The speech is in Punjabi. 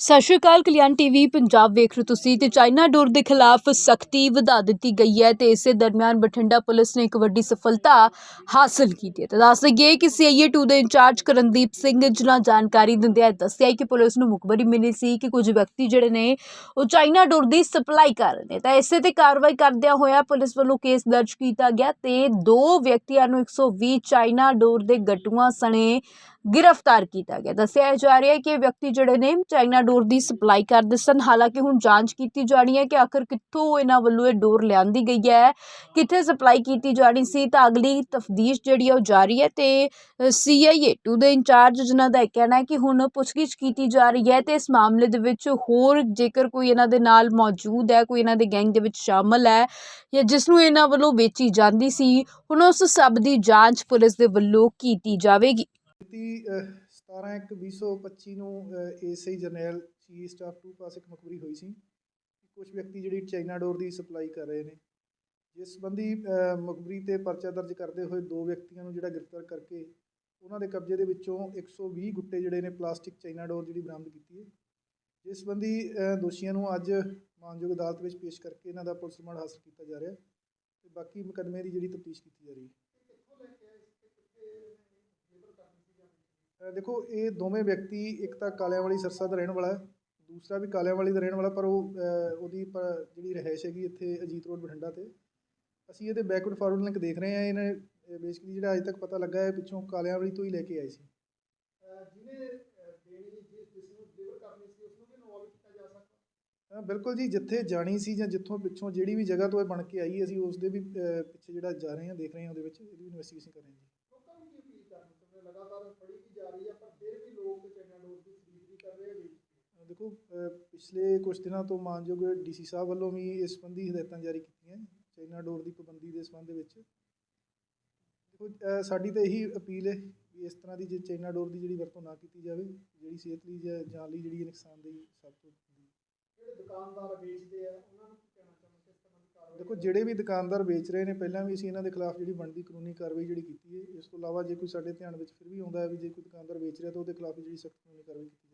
ਸਤਿ ਸ਼੍ਰੀ ਅਕਾਲ, ਕਲਿਆਣ ਟੀਵੀ, ਪੰਜਾਬ ਵੇਖ ਰਹੇ ਹੋ ਤੁਸੀਂ ਤੇ ਚਾਈਨਾ ਡੋਰ ਦੇ ਖਿਲਾਫ ਸਖਤੀ ਵਧਾ ਦਿੱਤੀ ਗਈ ਹੈ ਤੇ ਇਸੇ ਦਰਮਿਆਨ ਬਠਿੰਡਾ ਪੁਲਿਸ ਨੇ ਇੱਕ ਵੱਡੀ ਸਫਲਤਾ ਹਾਸਲ ਕੀਤੀ ਹੈ। ਤੇ ਦੱਸ ਦਈਏ ਕਿ ਸੀਆਈਏ 2 ਦੇ ਇੰਚਾਰਜ ਕਰਨਦੀਪ ਸਿੰਘ ਜਿਨ੍ਹਾਂ ਜਾਣਕਾਰੀ ਦਿੰਦਿਆਂ ਦੱਸਿਆ ਕਿ ਪੁਲਿਸ ਨੂੰ ਮੁਖਬਰੀ ਮਿਲੀ ਸੀ ਕਿ ਕੁਝ ਵਿਅਕਤੀ ਜਿਹੜੇ ਨੇ, ਉਹ ਚਾਈਨਾ ਡੋਰ ਦੀ ਸਪਲਾਈ ਕਰ ਰਹੇ ਨੇ। ਤਾਂ ਇਸੇ ਤੇ ਕਾਰਵਾਈ ਕਰਦਿਆਂ ਹੋਇਆ ਪੁਲਿਸ ਵੱਲੋਂ ਕੇਸ ਦਰਜ ਕੀਤਾ ਗਿਆ ਤੇ ਦੋ ਵਿਅਕਤੀਆਂ ਨੂੰ 120 ਚਾਈਨਾ ਡੋਰ ਦੇ ਗੱਟੂਆਂ ਸਣੇ ਗ੍ਰਿਫਤਾਰ ਕੀਤਾ ਗਿਆ। ਦੱਸਿਆ ਜਾ ਰਿਹਾ ਹੈ ਕਿ ਇਹ ਵਿਅਕਤੀ ਜਿਹੜੇ ਨੇ ਚਾਈਨਾ ਡੋਰ ਦੀ ਸਪਲਾਈ ਕਰਦੇ ਸਨ ਹਾਲਾਂਕਿ ਹੁਣ ਜਾਂਚ ਕੀਤੀ ਜਾਣੀ ਹੈ ਕਿ ਆਖਰ ਕਿੱਥੋਂ ਇਹਨਾਂ ਵੱਲੋਂ ਇਹ ਡੋਰ ਲਿਆਂਦੀ ਗਈ ਹੈ, ਕਿੱਥੇ ਸਪਲਾਈ ਕੀਤੀ ਜਾਣੀ ਸੀ, ਤਾਂ ਅਗਲੀ ਤਫਦੀਸ਼ ਜਿਹੜੀ ਹੈ ਉਹ ਜਾਰੀ ਹੈ ਤੇ ਸੀਆਈਏ 2 ਦੇ ਇੰਚਾਰਜ ਜਿਨ੍ਹਾਂ ਦਾ ਇਹ ਕਹਿਣਾ ਹੈ ਕਿ ਹੁਣ ਪੁੱਛਗਿੱਛ ਕੀਤੀ ਜਾ ਰਹੀ ਹੈ ਤੇ ਇਸ ਮਾਮਲੇ ਦੇ ਵਿੱਚ ਹੋਰ ਜੇਕਰ ਕੋਈ ਇਹਨਾਂ ਦੇ ਨਾਲ ਮੌਜੂਦ ਹੈ, ਕੋਈ ਇਹਨਾਂ ਦੇ ਗੈਂਗ ਦੇ ਵਿੱਚ ਸ਼ਾਮਲ ਹੈ ਜਾਂ ਜਿਸ ਨੂੰ ਇਹਨਾਂ ਵੱਲੋਂ ਵੇਚੀ ਜਾਂਦੀ ਸੀ, ਹੁਣ ਉਸ ਸਭ ਦੀ ਜਾਂਚ ਪੁਲਿਸ ਦੇ ਵੱਲੋਂ ਕੀਤੀ ਜਾਵੇਗੀ। ਮਿਤੀ 17/1/2025 ਨੂੰ ਏਐਸਆਈ ਜਰਨੈਲ ਚੀਫ ਸਟਾਫ 2 ਪਾਸ ਇੱਕ ਮੁਖਬਰੀ ਹੋਈ ਸੀ। ਕਿ ਕੁਝ ਵਿਅਕਤੀ ਜਿਹੜੀ ਚਾਈਨਾ ਡੋਰ ਦੀ ਸਪਲਾਈ ਕਰ ਰਹੇ ਨੇ। ਜਿਸ ਸੰਬੰਧੀ ਅ, ਮੁਖਬਰੀ ਤੇ ਪਰਚਾ ਦਰਜ ਕਰਦੇ ਹੋਏ ਦੋ ਵਿਅਕਤੀਆਂ ਨੂੰ ਜਿਹੜਾ ਗ੍ਰਿਫਤਾਰ ਕਰਕੇ ਉਹਨਾਂ ਦੇ ਕਬਜ਼ੇ ਦੇ ਵਿੱਚੋਂ 120 ਗੁੱਟੇ ਜਿਹੜੇ ਨੇ ਪਲਾਸਟਿਕ ਚਾਈਨਾ ਡੋਰ ਜਿਹੜੀ ਬਰਾਮਦ ਕੀਤੀ ਹੈ। ਜਿਸ ਸੰਬੰਧੀ ਦੋਸ਼ੀਆਂ ਨੂੰ ਅੱਜ ਮਾਨਯੋਗ ਅਦਾਲਤ ਵਿੱਚ ਪੇਸ਼ ਕਰਕੇ ਇਹਨਾਂ ਦਾ ਪੁਲਿਸ ਰਿਮਾਂਡ ਹਾਸਲ ਕੀਤਾ ਜਾ ਰਿਹਾ ਹੈ ਤੇ ਬਾਕੀ ਮੁਕੱਦਮੇ ਦੀ ਜਿਹੜੀ ਤਫਤੀਸ਼ ਕੀਤੀ ਜਾ ਰਹੀ ਹੈ। ਦੇਖੋ ਇਹ ਦੋਵੇਂ ਵਿਅਕਤੀ ਇੱਕ ਤਾਂ ਕਾਲਿਆਂਵਾਲੀ ਸਰਸਾ ਦਾ ਰਹਿਣ ਵਾਲਾ ਹੈ ਦੂਸਰਾ ਵੀ ਕਾਲਿਆਂਵਾਲੀ ਦਾ ਰਹਿਣ ਵਾਲਾ ਪਰ ਉਹ ਉਹਦੀ ਜਿਹੜੀ ਰਿਹਾਇਸ਼ ਹੈਗੀ ਇੱਥੇ ਅਜੀਤ ਰੋਡ ਬਠਿੰਡਾ ਤੇ। ਅਸੀਂ ਇਹਦੇ ਬੈਕਵਰਡ ਫਾਰਵਰਡ ਲਿੰਕ ਦੇਖ ਰਹੇ ਹਾਂ ਇਹਨੇ ਬੇਸਿਕਲੀ ਜਿਹੜਾ ਅੱਜ ਤੱਕ ਪਤਾ ਲੱਗਾ ਹੈ ਪਿੱਛੋਂ ਕਾਲਿਆਂਵਾਲੀ ਤੋਂ ਹੀ ਲੈ ਕੇ ਆਏ ਸੀ। ਜਿਹਨੇ ਬਿਲਕੁਲ ਜੀ ਜਿੱਥੇ ਜਾਣੀ ਸੀ ਜਾਂ ਜਿੱਥੋਂ ਪਿੱਛੋਂ ਜਿਹੜੀ ਵੀ ਜਗ੍ਹਾ ਤੋਂ ਇਹ ਬਣ ਕੇ ਆਈ ਅਸੀਂ ਉਸ ਦੇ ਵੀ ਪਿੱਛੇ ਜਿਹੜਾ ਜਾ ਰਹੇ ਹਾਂ ਦੇਖ ਰਹੇ ਹਾਂ ਉਹਦੇ ਵਿੱਚ ਇਹਦੀ ਇਨਵੈਸਟੀਗੇਸ਼ਨ ਕਰ ਰਹੇ ਹਾਂ ਜੀ ਲਗਾਤਾਰ ਫੜੀ ਵੀ ਜਾ ਰਹੀ ਹੈ ਪਰ ਫਿਰ ਵੀ ਲੋਕ ਚਾਈਨਾ ਡੋਰ ਦੀ ਖਰੀਦ ਵੀ ਕਰ ਰਹੇ ਨੇ ਦੇਖੋ ਪਿਛਲੇ ਕੁਝ ਦਿਨਾਂ ਤੋਂ ਮਾਨਯੋਗ ਡੀਸੀ ਸਾਹਿਬ ਵੱਲੋਂ ਵੀ ਇਸ ਸੰਬੰਧੀ ਹਦਾਇਤਾਂ ਜਾਰੀ ਕੀਤੀਆਂ ਚਾਈਨਾ ਡੋਰ ਦੀ ਪਾਬੰਦੀ ਦੇ ਸੰਬੰਧ ਵਿੱਚ। ਦੇਖੋ ਸਾਡੀ ਤਾਂ ਇਹੀ ਅਪੀਲ ਹੈ ਵੀ ਇਸ ਤਰ੍ਹਾਂ ਦੀ ਜੇ ਚਾਈਨਾ ਡੋਰ ਦੀ ਜਿਹੜੀ ਵਰਤੋਂ ਨਾ ਕੀਤੀ ਜਾਵੇ ਜਿਹੜੀ ਸਿਹਤ ਲਈ ਜਾਂ ਜਾਨ ਲਈ ਜਿਹੜੀ ਨੁਕਸਾਨਦੇਹੀ ਸਭ ਤੋਂ ਦੁਕਾਨਦਾਰ ਵੇਚਦੇ ਆ ਉਹਨਾਂ ਨੂੰ ਕੀ ਕਹਿਣਾ ਚਾਹੁੰਦੇ ਕਿਸ ਤਰ੍ਹਾਂ ਦੀ ਕਾਰਵਾਈ ਦੇਖੋ, ਜਿਹੜੇ ਵੀ ਦੁਕਾਨਦਾਰ ਵੇਚ ਰਹੇ ਨੇ, ਪਹਿਲਾਂ ਵੀ ਅਸੀਂ ਇਹਨਾਂ ਦੇ ਖਿਲਾਫ ਜਿਹੜੀ ਬਣਦੀ ਕਾਨੂੰਨੀ ਕਾਰਵਾਈ ਜਿਹੜੀ ਕੀਤੀ ਹੈ, ਇਸ ਤੋਂ ਇਲਾਵਾ ਜੇ ਕੋਈ ਸਾਡੇ ਧਿਆਨ ਵਿੱਚ ਫਿਰ ਵੀ ਆਉਂਦਾ ਹੈ ਵੀ ਜੇ ਕੋਈ ਦੁਕਾਨਦਾਰ ਵੇਚ ਰਿਹਾ, ਤਾਂ ਉਹਦੇ ਖਿਲਾਫ ਵੀ ਜਿਹੜੀ ਸਖਤ ਕਾਨੂੰਨੀ ਕਾਰਵਾਈ ਕੀਤੀ